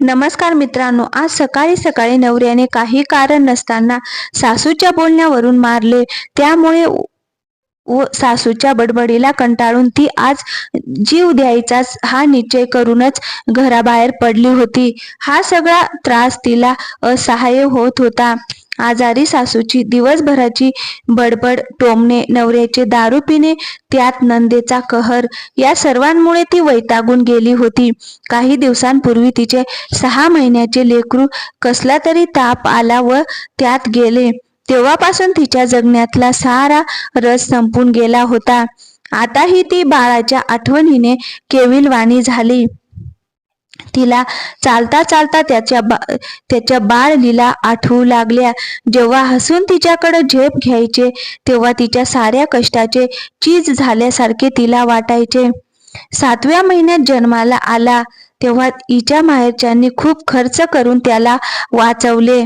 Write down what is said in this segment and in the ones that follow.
नमस्कार मित्रांनो आज सकाळी सकाळी नवऱ्याने काही कारण नसताना सासूच्या बोलण्यावरून मारले. त्यामुळे व- सासूच्या बडबडीला कंटाळून ती आज जीव द्यायचाच हा निश्चय करूनच घराबाहेर पडली होती. हा सगळा त्रास तिला असहाय्य होत होता. आजारी सासूची दिवसभराची बडबड टोमणे नवऱ्याचे दारू पिणे त्यात नंदेचा कहर या सर्वांमुळे ती वैतागून गेली होती. काही दिवसांपूर्वी तिचे सहा महिन्याचे लेकरू कसला तरी ताप आला व त्यात गेले. तेव्हापासून तिच्या जगण्यातला सारा रस संपून गेला होता. आताही ती बाळाच्या आठवणीने केविलवाणी झाली. तिला चालता चालता त्याच्या बा त्याच्या बाळ लीला आठवू लागल्या. जेव्हा हसून तिच्याकडे झेप घ्यायचे तेव्हा तिच्या साऱ्या कष्टाचे चीज झाल्यासारखे तिला वाटायचे. सातव्या महिन्यात जन्माला आला तेव्हा हिच्या माहेरच्यांनी खूप खर्च करून त्याला वाचवले.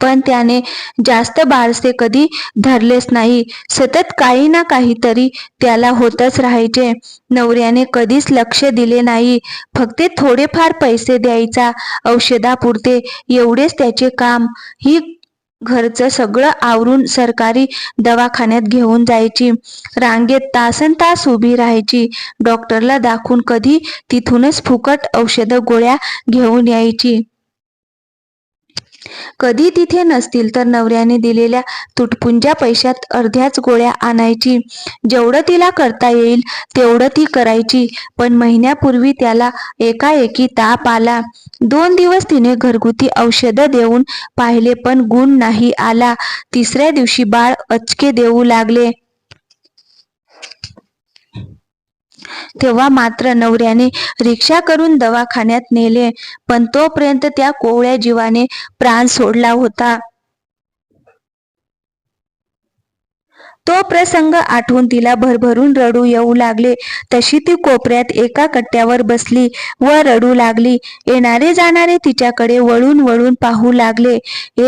पण त्याने जास्त बाळसे कधी धरलेच नाही. सतत काही ना काहीतरी त्याला होतच राहायचे. नवऱ्याने कधीच लक्ष दिले नाही. फक्त थोडेफार पैसे द्यायचा औषधापुरते एवढेच त्याचे काम. ही घरचं सगळं आवरून सरकारी दवाखान्यात घेऊन जायची. रांगेत तासन तास उभी राहायची. डॉक्टरला दाखवून कधी तिथूनच फुकट औषध गोळ्या घेऊन यायची. कधी तिथे नसतील तर नवऱ्याने दिलेल्या तुटपुंज्या पैशात अर्ध्याच गोळ्या आणायची. जेवढं तिला करता येईल तेवढं ती करायची. पण महिन्यापूर्वी त्याला एकाएकी ताप आला. दोन दिवस तिने घरगुती औषधं देऊन पाहिले पण गुण नाही आला. तिसऱ्या दिवशी बाळ अचके देऊ लागले. तेव्हा मात्र नवऱ्याने रिक्षा करून दवाखान्यात नेले पण तोपर्यंत त्या कोवळ्या जीवाने प्राण सोडला होता. तो प्रसंग आठवून तिला भरभरून रडू येऊ लागले. तशी ती कोपऱ्यात एका कट्ट्यावर बसली व रडू लागली. येणारे जाणारे तिच्याकडे वळून वळून पाहू लागले.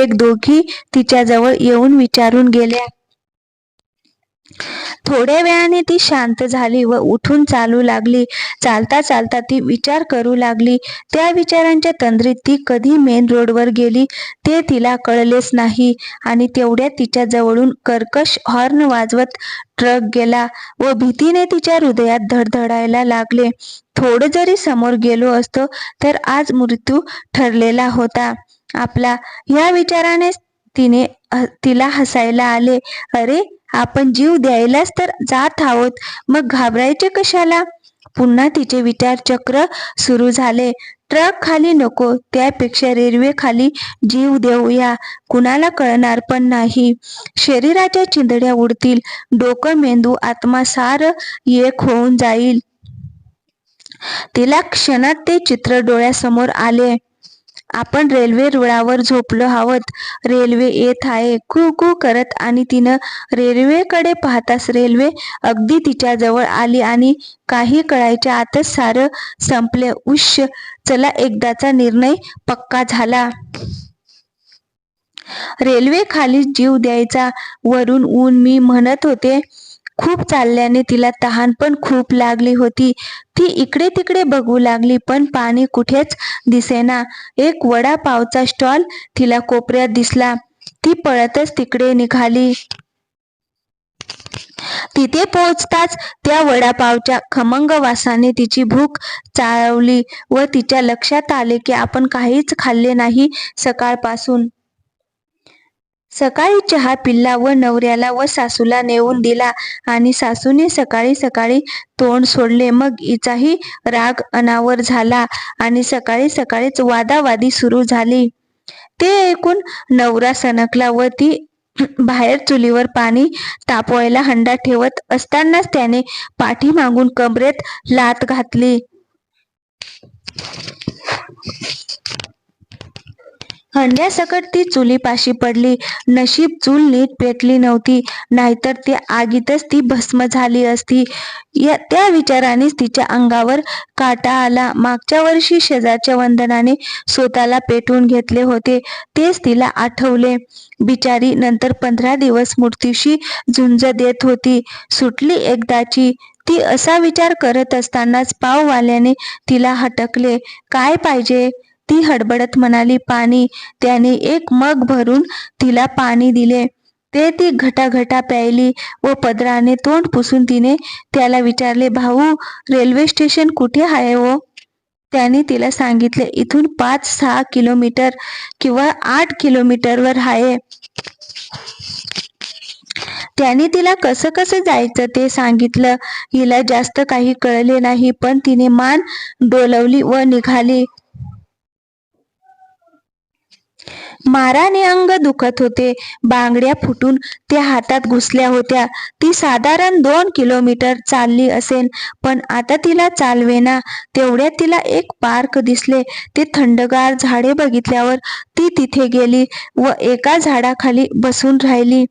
एक दोघी तिच्याजवळ येऊन विचारून गेल्या. थोड्या वेळाने ती शांत झाली व उठून चालू लागली. चालता चालता ती विचार करू लागली. त्या विचारांच्या तंद्रीत ती कधी मेन रोडवर गेली ते तिला कळलेच नाही. आणि तेवढ्या तिच्या जवळून कर्कश हॉर्न वाजवत ट्रक गेला व भीतीने तिच्या हृदयात धडधडायला लागले. थोडं जरी समोर गेलो असतो तर आज मृत्यू ठरलेला होता. आपला या विचाराने तिने तिला हसायला आले. अरे आपण जीव द्यायलाच तर जात आहोत. मग घाबरायचे कशाला? पुन्हा तिचे विचार चक्र सुरू झाले. ट्रक खाली नको त्यापेक्षा रेल्वे खाली जीव देऊया. कुणाला कळणार पण नाही. शरीराच्या चिंदड्या उडतील. डोकं मेंदू आत्मा सार एक होऊन जाईल. तिला क्षणात ते चित्र डोळ्यासमोर आले. आपण रेल्वे रुळावर झोपलो आहोत. रेल्वे येत आहे. कू कू करत आणि तिनं रेल्वेकडे पाहताच रेल्वे अगदी तिच्या जवळ आली आणि काही कळायच्या आतच सारं संपले. उश्श चला एकदाचा निर्णय पक्का झाला. रेल्वे खाली जीव द्यायचा. वरून ऊन मी म्हणत होते खूप चालल्याने तिला तहान पण खूप लागली होती. ती इकडे तिकडे बघू लागली पण पाणी कुठेच दिसेना. एक वडापावचा स्टॉल तिला कोपऱ्यात दिसला. ती पळतच तिकडे निघाली. तिथे पोहोचताच त्या वडापावच्या खमंग वासाने तिची भूक चाळवली व तिच्या लक्षात आले की आपण काहीच खाल्ले नाही सकाळपासून. सकाळी चहा पिल्ला व नवऱ्याला व सासूला नेऊन दिला आणि सासूने सकाळी सकाळी तोंड सोडले. मग हिचाही राग अनावर झाला आणि सकाळी सकाळीच वादावादी सुरू झाली. ते ऐकून नवरा सणकला व ती बाहेर चुलीवर पाणी तापवायला हंडा ठेवत असतानाच त्याने पाठीमागून कमरेत लात घातली. हंड्यासकट ती चुलीपाशी पडली. नशीब चूल नीट पेटली नव्हती. नाहीतर ती आगीतच ती भस्म झाली असती. या त्या विचारानेच तिच्या अंगावर काटा आला. मागच्या वर्षी शेजारच्या वंदनाने स्वतःला पेटवून घेतले होते. तेच तिला आठवले. बिचारी नंतर पंधरा दिवस मूर्तीशी झुंज देत होती. सुटली एकदाची. ती असा विचार करत असतानाच पाववाल्याने तिला हटकले. काय पाहिजे? ती हडबडत म्हणाली पाणी. त्याने एक मग भरून तिला पाणी दिले. ते ती घटाघटा प्यायली व पदराने तोंड पुसून तिने त्याला विचारले भाऊ रेल्वे स्टेशन कुठे आहे हो? त्याने तिला सांगितले इथून पाच सहा किलोमीटर किंवा आठ किलोमीटरवर आहे. त्याने तिला कसं कसं जायचं ते सांगितलं. हिला जास्त काही कळले नाही पण तिने मान डोलवली व निघाली. माराने अंग दुखत होते. बांगड्या फुटून त्या हातात घुसल्या होत्या. ती साधारण दोन किलोमीटर चालली असेल पण आता तिला चालवेना. तेवढ्यात तिला एक पार्क दिसले. ते थंडगार झाडे बघितल्यावर ती तिथे गेली व एका झाडाखाली बसून राहिली.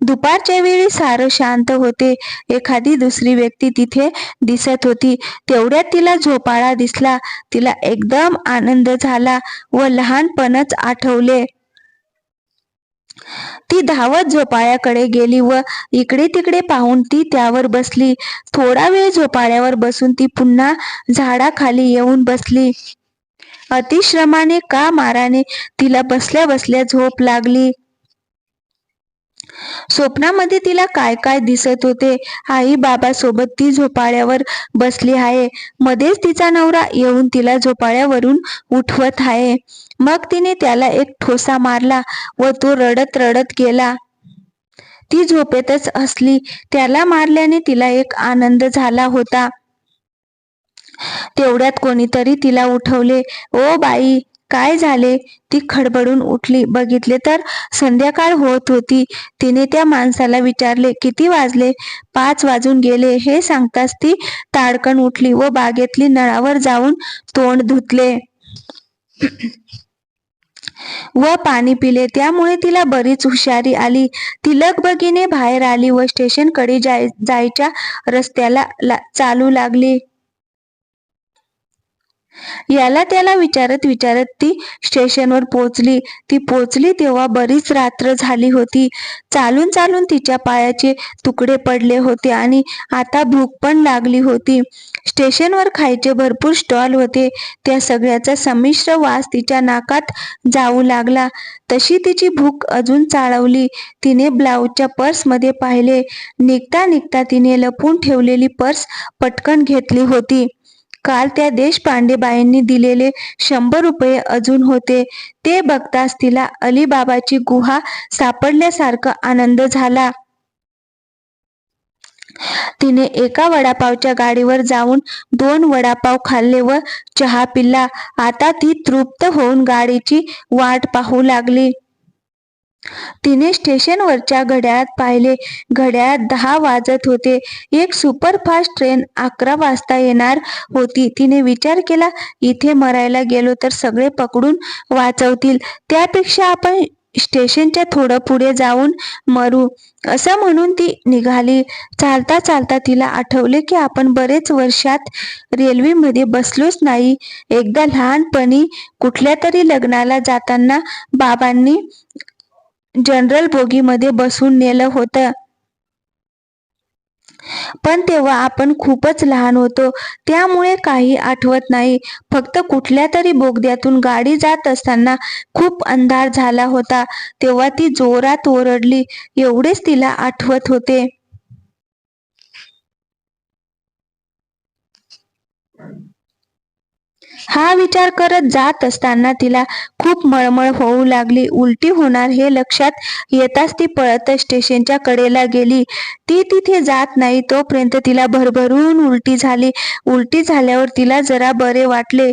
दुपारच्या वेळी सारं शांत होते. एखादी दुसरी व्यक्ती तिथे दिसत होती. तेवढ्यात तिला झोपाळा दिसला. तिला एकदम आनंद झाला व लहानपणच आठवले. ती धावत झोपाळ्याकडे गेली व इकडे तिकडे पाहून ती त्यावर बसली. थोडा वेळ झोपाळ्यावर बसून ती पुन्हा झाडाखाली येऊन बसली. अतिश्रमाने का माराने तिला बसल्या बसल्या झोप लागली. स्वप्नामध्ये तिला काय काय दिसत होते? आई बाबा सोबत ती झोपाळ्यावर बसली आहे. मध्येच तिचा नवरा येऊन तिला झोपाळ्यावरून उठवत आहे. मग तिने त्याला एक ठोसा मारला व तो रडत रडत गेला. ती झोपेतच असली. त्याला मारल्याने तिला एक आनंद झाला होता. तेवढ्यात कोणीतरी तिला उठवले. ओ बाई काय झाले? ती खडबडून उठली. बघितले तर संध्याकाळ होत होती. तिने त्या माणसाला विचारले किती वाजले? पाच वाजून गेले हे सांगताच ती ताडकन उठली व बागेतली नळावर जाऊन तोंड धुतले. व पाणी पिले. त्यामुळे तिला बरीच हुशारी आली. ती लगबगीने बाहेर आली व स्टेशनकडे जाय जायच्या रस्त्याला ला, चालू लागली. याला त्याला विचारत विचारत ती स्टेशनवर पोचली ती पोचली तेव्हा बरीच रात्र झाली होती. चालून चालून तिच्या पायाचे तुकडे पडले होते आणि आता भूक पण लागली होती. स्टेशनवर खायचे भरपूर स्टॉल होते. त्या सगळ्याचा संमिश्र वास तिच्या नाकात जाऊ लागला. तशी तिची भूक अजून चाळवली. तिने ब्लाऊजच्या पर्समध्ये पाहिले. निघता निघता तिने लपून ठेवलेली पर्स पटकन घेतली होती. काल त्या देशपांडेबाईंनी दिलेले शंभर रुपये अजून होते. ते बघताच तिला अलीबाबाची गुहा सापडल्यासारखा आनंद झाला. तिने एका वडापावच्या गाडीवर जाऊन दोन वडापाव खाल्ले व चहा पिला. आता ती तृप्त होऊन गाडीची वाट पाहू लागली. तिने स्टेशनवरच्या घड्याळात पाहिले. घड्याळात दहा वाजत होते. एक सुपरफास्ट ट्रेन अकरा वाजता येणार होती. तिने विचार केला इथे मरायला गेलो तर सगळे पकडून वाचवतील. त्यापेक्षा आपण स्टेशनच्या थोडं पुढे जाऊन मरू. असं म्हणून ती निघाली. चालता चालता तिला आठवले की आपण बरेच वर्षात रेल्वेमध्ये बसलोच नाही. एकदा लहानपणी कुठल्या तरी लग्नाला जाताना बाबांनी जनरल बोगीमध्ये बसून नेलं होतं. पण तेव्हा आपण खूपच लहान होतो. त्यामुळे काही आठवत नाही. फक्त कुठल्या तरी बोगद्यातून गाडी जात असताना खूप अंधार झाला होता. तेव्हा ती जोरात ओरडली. एवढेच तिला आठवत होते. हा विचार करत जात असताना तिला खूप मळमळ होऊ लागली. उलटी होणार हे लक्षात येताच ती पळत स्टेशनच्या कडेला गेली. ती तिथे जात नाही तोपर्यंत तिला भरभरून उलटी झाली. उलटी झाल्यावर तिला जरा बरे वाटले.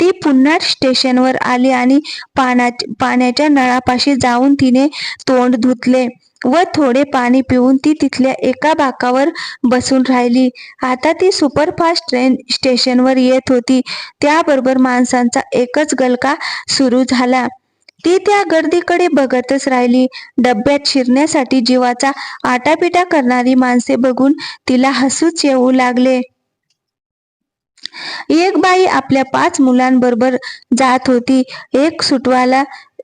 ती पुन्हा स्टेशनवर आली आणि पाना पाण्याच्या नळापाशी जाऊन तिने तोंड धुतले. व थोडे पाणी पिऊन ती तिथल्या एका बाकावर बसून राहिली. आता ती सुपरफास्ट ट्रेन स्टेशनवर येत होती. त्याबरोबर माणसांचा एकच गलका सुरू झाला. ती त्या गर्दीकडे बघतच राहिली. डब्यात शिरण्यासाठी जीवाचा आटापिटा करणारी माणसे बघून तिला हसूच येऊ लागले. एक बाई आपल्या पाच मुलांबरोबर जात होती. एक सुटवाला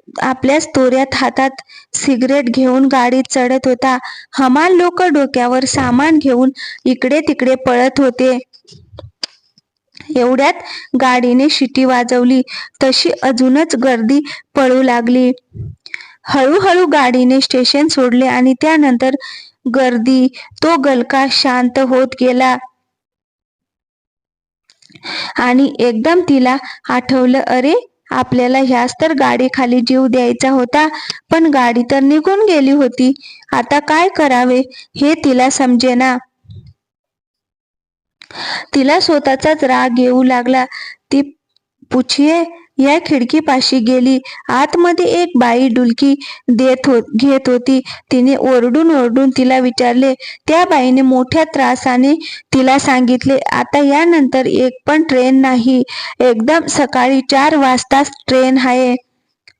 आपल्याच तोऱ्यात हातात सिगरेट घेऊन गाडीत चढत होता. हमाल लोक डोक्यावर सामान घेऊन इकडे तिकडे पळत होते. एवढ्यात गाडीने शिटी वाजवली. तशी अजूनच गर्दी पळू लागली. हळूहळू गाडीने स्टेशन सोडले आणि त्यानंतर गर्दी तो गलका शांत होत गेला. आणि एकदम तिला आठवलं अरे आपल्याला ह्याच तर गाडीखाली जीव द्यायचा होता पण गाडी तर निघून गेली होती. आता काय करावे हे तिला समजेना. तिला स्वतःचाच राग येऊ लागला. ती पुछिये या खिडकीपाशी गेली. आतमध्ये एक बाई डुलकी देत हो घेत होती. तिने ओरडून ओरडून तिला विचारले त्या बाईने मोठ्या त्रासाने तिला सांगितले आता यानंतर एक पण ट्रेन नाही. एकदम सकाळी चार वाजताच ट्रेन आहे.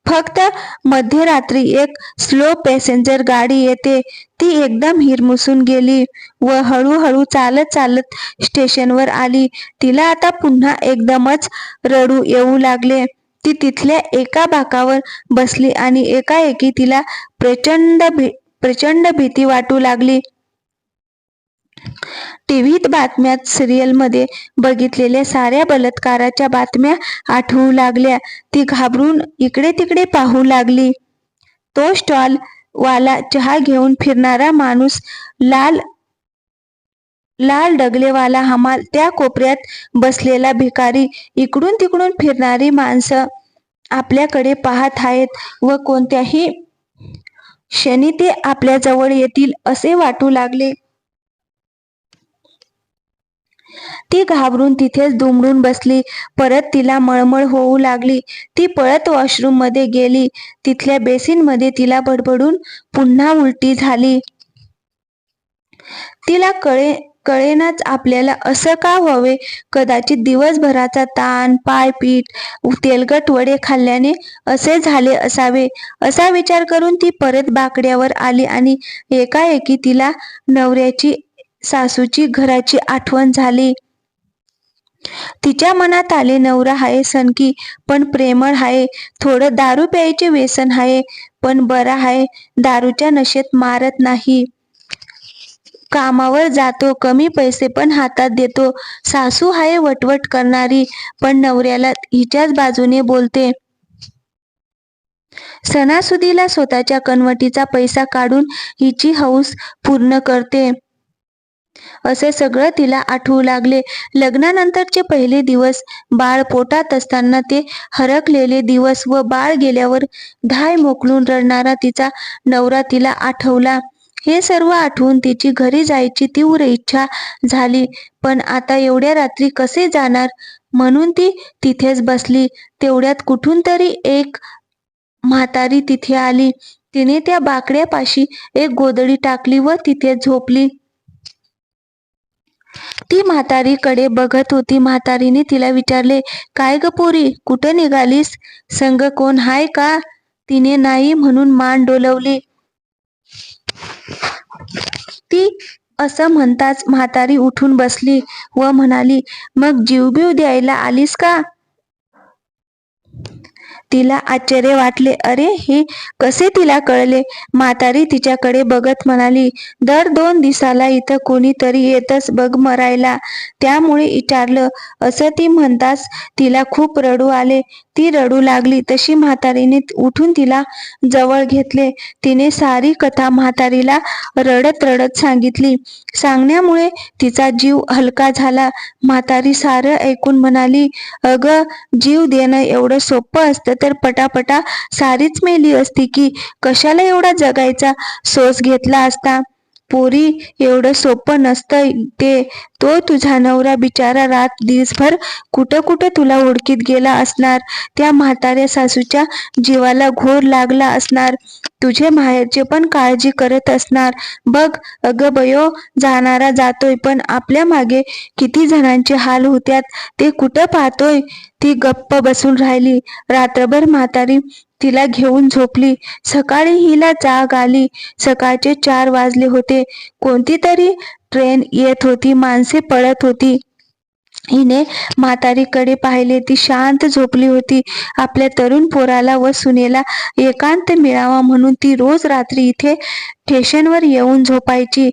फक्त मध्यरात्री एक स्लो पॅसेंजर गाडी येते. ती एकदम हिरमुसून गेली व हळूहळू चालत चालत स्टेशनवर आली. तिला आता पुन्हा एकदमच रडू येऊ लागले. ती तिथल्या एका बाकावर बसली आणि एकाएकी तिला प्रचंड भी प्रचंड भीती वाटू लागली. टीव्हीत बातम्यात सिरियलमध्ये बघितलेल्या साऱ्या बलात्काराच्या बातम्या आठवू लागल्या. ती घाबरून इकडे तिकडे पाहू लागली. तो स्टॉल वाला चहा घेऊन फिरणारा माणूस लाल लाल डगलेवाला हमाल त्या कोपऱ्यात बसलेला भिकारी इकडून तिकडून फिरणारी माणसं आपल्याकडे पाहत आहेत व कोणत्याही क्षणी ते आपल्या जवळ येतील असे वाटू लागले. ती घाबरून तिथेच दुमडून बसली. परत तिला मळमळ होऊ लागली. ती पळत वॉशरूममध्ये गेली. तिथल्या बेसिनमध्ये तिला बडबडून पुन्हा उलटी झाली. तिला कळे कळेनाच आपल्याला असं का व्हावे? कदाचित दिवसभराचा ताण पायपीठ तेलकट वडे खाल्ल्याने असे झाले असावे. असा विचार करून ती परत बाकड्यावर आली आणि एकाएकी तिला नवऱ्याची सासूची घराची आठवण झाली. तिच्या मनात आले नवरा हाय सनकी पण प्रेमळ हाय. थोडं दारू प्यायचे व्यसन हाय पण बरा हाय. दारूच्या नशेत मारत नाही. कामावर जातो कमी पैसे पण हातात देतो. सासू हाय वटवट करणारी पण नवऱ्याला हिच्याच बाजूने बोलते. सणासुदीला स्वतःच्या कनवटीचा पैसा काढून हिची हौस पूर्ण करते. असे सगळं तिला आठवू लागले. लग्नानंतरचे पहिले दिवस बाळ पोटात असताना ते हरकलेले दिवस व बाळ गेल्यावर धाय मोकळून रडणारा तिचा नवरा तिला आठवला. हे सर्व आठवून तिची घरी जायची तीव्र इच्छा झाली. पण आता एवढ्या रात्री कसे जाणार? म्हणून ती तिथेच बसली. तेवढ्यात कुठून तरी एक म्हातारी तिथे आली. तिने त्या बाकड्यापाशी एक गोदडी टाकली व तिथे झोपली. ती म्हातारीकडे बघत होती. म्हातारीने तिला विचारले काय ग पोरी कुठं निघालीस? संग कोण हाय का? तिने नाही म्हणून मान डोलवली. ती असं म्हणताच म्हातारी उठून बसली व म्हणाली मग जीवबीव द्यायला आलीस का? तिला आश्चर्य वाटले. अरे हे कसे तिला कळले? म्हातारी तिच्याकडे बघत म्हणाली दर दोन दिवसाला इथं कोणीतरी येतच बघ मरायला. त्यामुळे विचारलं असं ती म्हणताच तिला खूप रडू आले. ती रडू लागली. तशी म्हातारीने उठून तिला जवळ घेतले. तिने सारी कथा म्हातारीला रडत रडत सांगितली. सांगण्यामुळे तिचा जीव हलका झाला. म्हातारी सारं ऐकून म्हणाली अग जीव देणं एवढं सोपं असतं तर पटापटा सारीच मेली असती की कशाला एवढा जगायचा? सोस घेतला असता. पोरी एवढं सोपं नसतं ते तो तुझा नवरा बिचारा रात दिवसभर कुठं कुठं तुला ओळखीत गेला असणार? त्या म्हाताऱ्या सासूच्या जीवाला घोर लागला असणार. तुझे माहेरचे पण काळजी करत असणार. बघ अगं बयो जाणारा जातोय पण आपल्या मागे किती जणांचे हाल होत्यात ते कुठं पाहतोय? ती गप्प बसून राहिली. रात्रभर म्हातारी तिला घेऊन झोपली. सकाळी हिला जाग आली. सकाळचे चार वाजले होते. कोणती तरी ट्रेन येत होती माणसे पळत होती. हिने म्हातारीकडे पाहिले ती शांत झोपली होती. आपल्या तरुण पोराला व सुनेला एकांत मिळावा म्हणून ती रोज रात्री इथे स्टेशनवर येऊन झोपायची.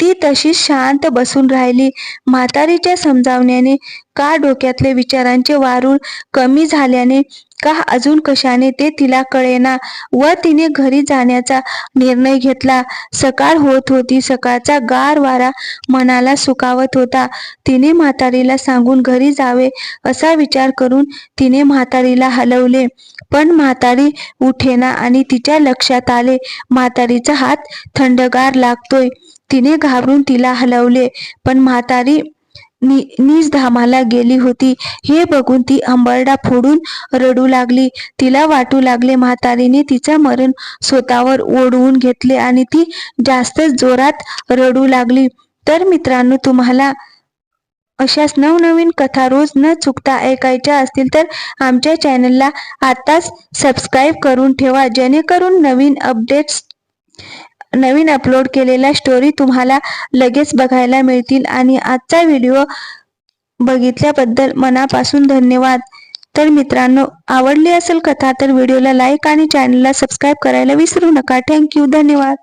ती तशी शांत बसून राहिली. म्हातारीच्या समजावण्याने का डोक्यातले विचारांचे वारूळ कमी झाल्याने का अजून कशाने ते तिला कळेना? व तिने घरी जाण्याचा निर्णय घेतला. सकाळ होत होती. सकाळचा गार वारा मनाला सुकावत होता. तिने म्हातारीला सांगून घरी जावे असा विचार करून तिने म्हातारीला हलवले. पण म्हातारी उठेना आणि तिच्या लक्षात आले. म्हातारीचा हात थंडगार लागतोय. तिने घाबरून तिला हलवले. पण म्हातारी नि निजधामाला गेली होती. हे बघून ती अंबरडा फोडून रडू लागली. तिला वाटू लागले म्हातारीने तिचं मरण स्वतःवर ओढवून घेतले आणि ती जास्तच जोरात रडू लागली. तर मित्रांनो तुम्हाला अशाच नवनवीन कथा रोज न चुकता ऐकायच्या असतील तर आमच्या चॅनलला आताच सबस्क्राईब करून ठेवा. जेणेकरून नवीन अपडेट्स नवीन अपलोड केलेल्या स्टोरी तुम्हाला लगेच बघायला मिळतील. आणि आजचा व्हिडिओ बघितल्याबद्दल मनापासून धन्यवाद. तर मित्रांनो आवडली असेल कथा तर व्हिडिओला लाईक आणि चॅनलला सबस्क्राईब करायला विसरू नका. थँक्यू धन्यवाद.